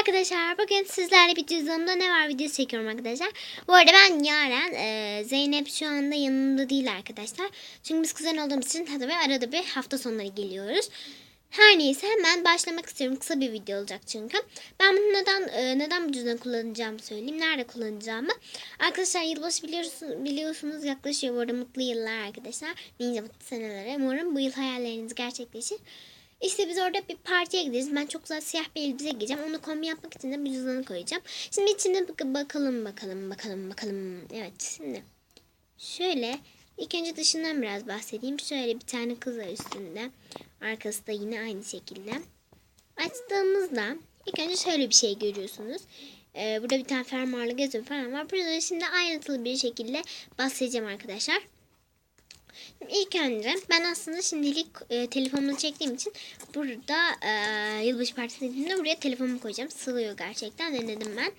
arkadaşlar. Bugün sizlerle bir cüzdanımda ne var videosu çekiyorum arkadaşlar. Bu arada ben Yaren. e, Zeynep şu anda yanımda değil arkadaşlar. Çünkü biz kuzen olduğumuz için tabii arada bir hafta sonları geliyoruz. Her neyse hemen başlamak istiyorum. Kısa bir video olacak çünkü. Ben bunu neden e, neden bu cüzdanı kullanacağımı söyleyeyim. Nerede kullanacağımı. Arkadaşlar yılbaşı biliyorsunuz, biliyorsunuz yaklaşıyor. Bu arada mutlu yıllar arkadaşlar. Nice mutlu senelere. Umarım bu yıl hayalleriniz gerçekleşir. İşte biz orada bir partiye gideriz. Ben çok güzel siyah bir elbise giyeceğim. Onu kombi yapmak için de bir cüzdanı koyacağım. Şimdi içine bak- bakalım bakalım bakalım bakalım. Evet şimdi. Şöyle ilk önce dışından biraz bahsedeyim. Şöyle bir tane kız var üstünde. Arkası da yine aynı şekilde. Açtığımızda ilk önce şöyle bir şey görüyorsunuz. Ee, burada bir tane fermuarlı gözü falan var. Burada da şimdi ayrıntılı bir şekilde bahsedeceğim arkadaşlar. İlk önce ben aslında şimdilik e, telefonumu çektiğim için burada e, yılbaşı partisi dediğimde buraya telefonumu koyacağım. Sığıyor gerçekten denedim ben.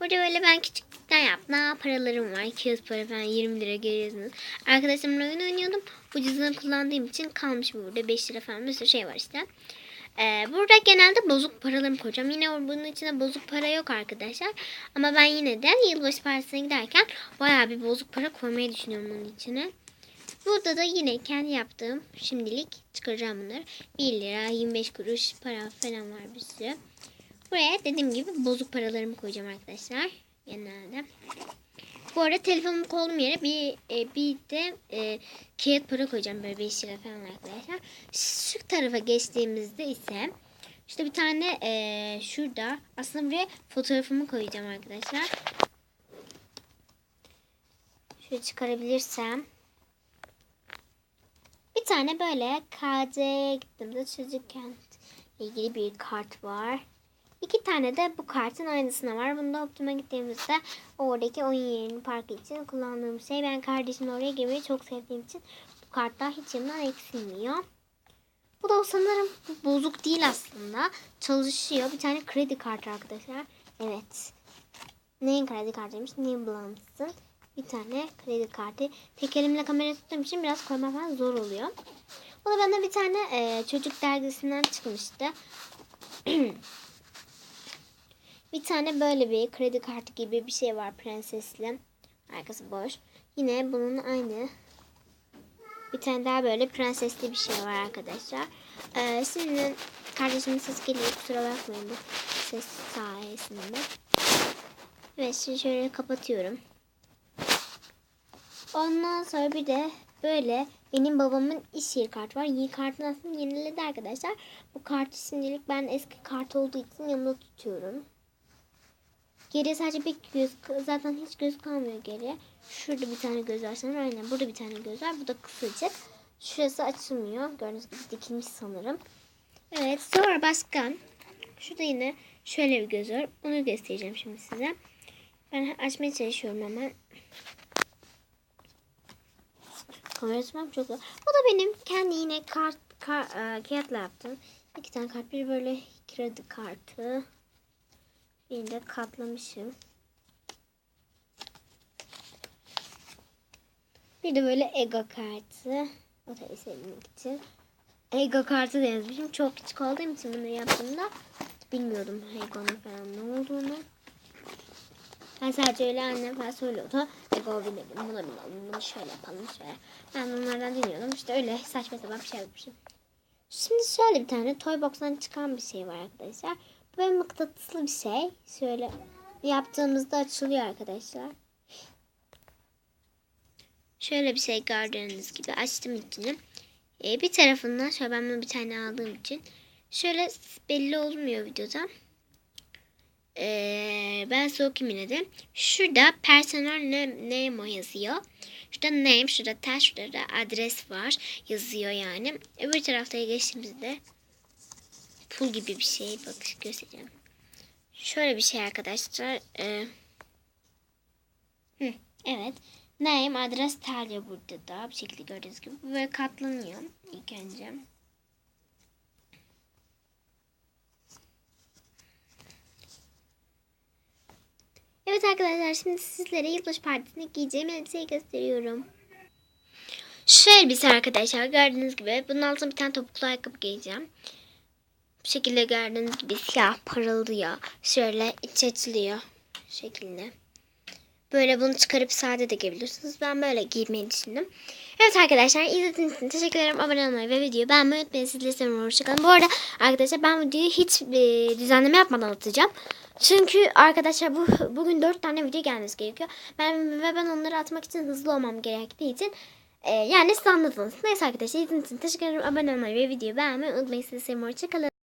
Burada böyle ben küçüklükten yaptım. Daha paralarım var. 200 para falan 20 lira görüyorsunuz. Arkadaşlarımla oyun oynuyordum. Cüzdanı kullandığım için kalmış burada 5 lira falan bir sürü şey var işte. Ee, burada genelde bozuk paralarımı koyacağım. Yine bunun içinde bozuk para yok arkadaşlar. Ama ben yine de yılbaşı partisine giderken bayağı bir bozuk para koymayı düşünüyorum bunun içine. Burada da yine kendi yaptığım şimdilik çıkaracağım bunları. 1 lira 25 kuruş para falan var bir sürü. Buraya dediğim gibi bozuk paralarımı koyacağım arkadaşlar. Genelde. Bu arada telefonumu koyduğum yere bir, e, bir de e, kağıt para koyacağım böyle 5 lira falan arkadaşlar. Şu tarafa geçtiğimizde ise işte bir tane e, şurada aslında buraya fotoğrafımı koyacağım arkadaşlar. Şöyle çıkarabilirsem. Tane böyle KC'ye gittiğimde çocukken ilgili bir kart var. İki tane de bu kartın aynısına var. Bunda Optim'a gittiğimizde oradaki oyun yerinin parkı için kullandığım şey. Ben kardeşimle oraya girmeyi çok sevdiğim için bu kartlar hiç yanımdan eksilmiyor. Bu da sanırım bozuk değil aslında. Çalışıyor. Bir tane kredi kartı arkadaşlar. Evet. Neyin kredi kartıymış? New Balances'ın bir tane kredi kartı. Tek elimle kamera tuttuğum için biraz koymam falan zor oluyor. Bu da bana bir tane e, çocuk dergisinden çıkmıştı. bir tane böyle bir kredi kartı gibi bir şey var prensesli. Arkası boş. Yine bunun aynı bir tane daha böyle prensesli bir şey var arkadaşlar. Ee, şimdi kardeşimin ses geliyor. Kusura bakmayın bu ses sayesinde. Evet şimdi şöyle kapatıyorum. Ondan sonra bir de böyle benim babamın iş yeri kartı var. Yeni kartın aslında yeniledi arkadaşlar. Bu kartı şimdilik ben eski kart olduğu için yanımda tutuyorum. Geriye sadece bir göz zaten hiç göz kalmıyor geriye. Şurada bir tane göz var sanırım. Aynen burada bir tane göz var. Bu da kısacık. Şurası açılmıyor. Gördüğünüz gibi dikilmiş sanırım. Evet sonra başka. Şurada yine şöyle bir göz var. Onu göstereceğim şimdi size. Ben açmaya çalışıyorum hemen. Kamera tutmam çok zor. Bu da benim kendi yine kart, kar, e, kağıtla yaptım. İki tane kart. Bir böyle kredi kartı. Birini de katlamışım. Bir de böyle ego kartı. O da sevmek için. Ego kartı da yazmışım. Çok küçük olduğum için bunu yaptığımda bilmiyordum Ego'nun falan ne olduğunu. Ben sadece öyle annem falan söylüyordu. Ego bilelim, bunu bilelim, bunu şöyle yapalım, şöyle. Ben de onlardan dinliyordum. İşte öyle saçma sapan bir şey yapmışım. Şimdi şöyle bir tane toy box'tan çıkan bir şey var arkadaşlar. Bu böyle mıknatıslı bir şey. Şöyle yaptığımızda açılıyor arkadaşlar. Şöyle bir şey gördüğünüz gibi açtım içini. Ee, bir tarafından şöyle ben bunu bir tane aldığım için şöyle belli olmuyor videoda. Ee, ben size okuyayım yine de. Şurada personel name yazıyor. Şurada name, şurada tag, şurada da adres var yazıyor yani. Öbür tarafta geçtiğimizde pul gibi bir şey. Bak göstereceğim. Şöyle bir şey arkadaşlar. Ee, evet. Name, adres, talya burada da. Bir şekilde gördüğünüz gibi. Böyle katlanıyor ilk önce. Evet arkadaşlar şimdi sizlere yılbaşı partisine giyeceğim elbiseyi gösteriyorum. Şu elbise arkadaşlar gördüğünüz gibi bunun altına bir tane topuklu ayakkabı giyeceğim. Bu şekilde gördüğünüz gibi siyah parıldıyor. Şöyle iç açılıyor. Şekilde. Böyle bunu çıkarıp sade de giyebilirsiniz. Ben böyle giymeyi düşündüm. Evet arkadaşlar izlediğiniz için teşekkür ederim. Abone olmayı ve videoyu beğenmeyi unutmayın. Sizleri seviyorum. Hoşçakalın. Bu arada arkadaşlar ben videoyu hiç e, düzenleme yapmadan atacağım. Çünkü arkadaşlar bu bugün 4 tane video gelmesi gerekiyor. Ben ve ben onları atmak için hızlı olmam gerektiği için e, yani siz anladınız. Neyse arkadaşlar izlediğiniz için teşekkür ederim. Abone olmayı ve videoyu beğenmeyi unutmayın. Sizleri seviyorum. Hoşçakalın.